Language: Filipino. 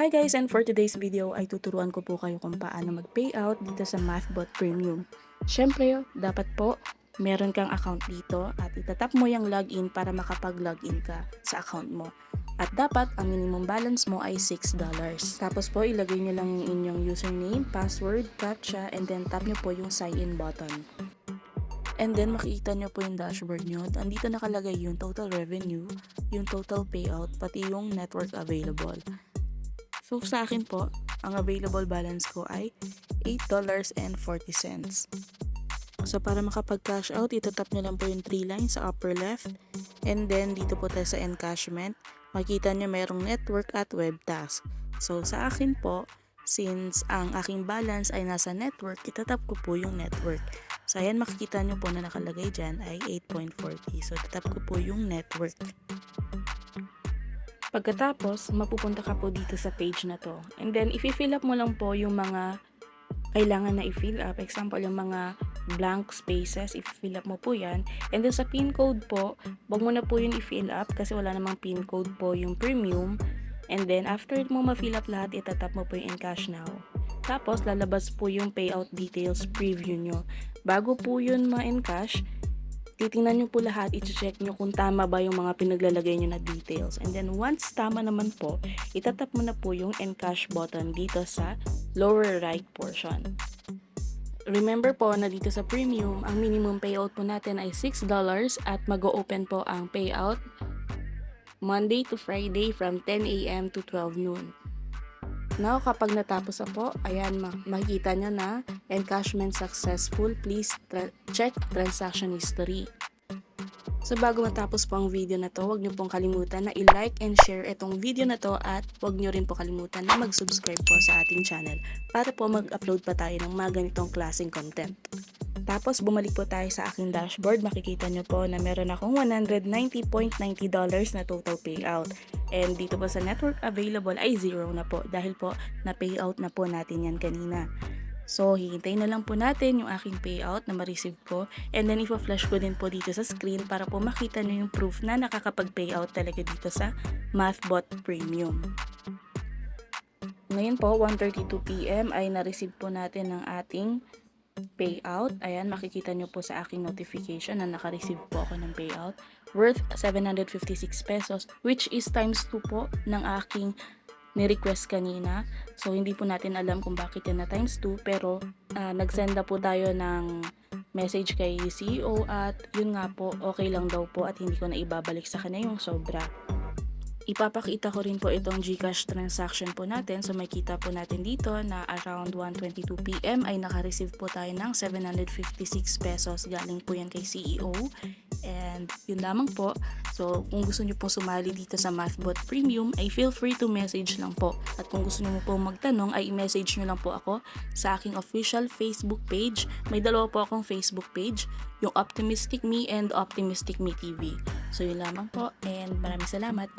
Hi guys, and for today's video ay tuturuan ko po kayo kung paano mag-payout dito sa MathBot Premium. Siyempre, dapat po meron kang account dito at itatap mo yung login para makapag-login ka sa account mo. At dapat ang minimum balance mo ay $6. Tapos po ilagay nyo lang yung inyong username, password, captcha, and then tap nyo po yung sign in button. And then makikita nyo po yung dashboard nyo. Andito nakalagay yung total revenue, yung total payout, pati yung network available. So sa akin po, ang available balance ko ay $8.40. So para makapag-cash out, itatap nyo lang po yung 3 lines sa upper left. And then dito po tayo sa encashment, makikita nyo mayroong network at web task. So sa akin po, since ang aking balance ay nasa network, itatap ko po yung network. So ayan makikita nyo po na nakalagay dyan ay 8.40. So tatap ko po yung network. Pagkatapos, mapupunta ka po dito sa page na to. And then, i-fill up mo lang po yung mga kailangan na i-fill up. Example, yung mga blank spaces, i-fill up mo po yan. And then, sa pin code po, wag mo na po yun i-fill up kasi wala namang pin code po yung premium. And then, after mo ma-fill up lahat, itatap mo po yung encash now. Tapos, lalabas po yung payout details preview nyo. Bago po yun ma-encash, titingnan nyo po lahat, i-check nyo kung tama ba yung mga pinaglalagay nyo na details. And then once tama naman po, itatap mo na po yung encash button dito sa lower right portion. Remember po na dito sa premium, ang minimum payout po natin ay $6 at mag-open po ang payout Monday to Friday from 10 a.m. to 12 noon. Now, kapag natapos na po, ayan, ma- makikita nyo na encashment successful. Please tra- check transaction history. So, bago matapos po ang video na to, huwag nyo pong kalimutan na i-like and share itong video na to at huwag nyo rin po kalimutan na mag-subscribe po sa ating channel para po mag-upload pa tayo ng mga ganitong klaseng content. Tapos, bumalik po tayo sa aking dashboard. Makikita nyo po na meron akong $190.90 na total payout. And dito po sa network available ay zero na po dahil po na payout na po natin yan kanina. So, hihintayin na lang po natin yung aking payout na ma-receive ko. And then, ipa-flash ko din po dito sa screen para po makita nyo yung proof na nakakapag-payout talaga dito sa MathBot Premium. Ngayon po, 1.32pm ay na-receive po natin ng ating payout. Ayan, makikita nyo po sa aking notification na naka-receive po ako ng payout worth 756 pesos which is times 2 po ng aking ni-request kanina. So, hindi po natin alam kung bakit yan na times 2 pero uh, nagsend na po tayo ng message kay CEO at yun nga po, okay lang daw po at hindi ko na ibabalik sa kanya yung sobra. Ipapakita ko rin po itong Gcash transaction po natin. So makita po natin dito na around 1.22pm ay naka-receive po tayo ng 756 pesos. Galing po yan kay CEO. And yun lamang po. So kung gusto nyo po sumali dito sa MathBot Premium ay feel free to message lang po. At kung gusto nyo po magtanong ay i-message nyo lang po ako sa aking official Facebook page. May dalawa po akong Facebook page. Yung Optimistic Me and Optimistic Me TV. So yun lamang po and maraming salamat.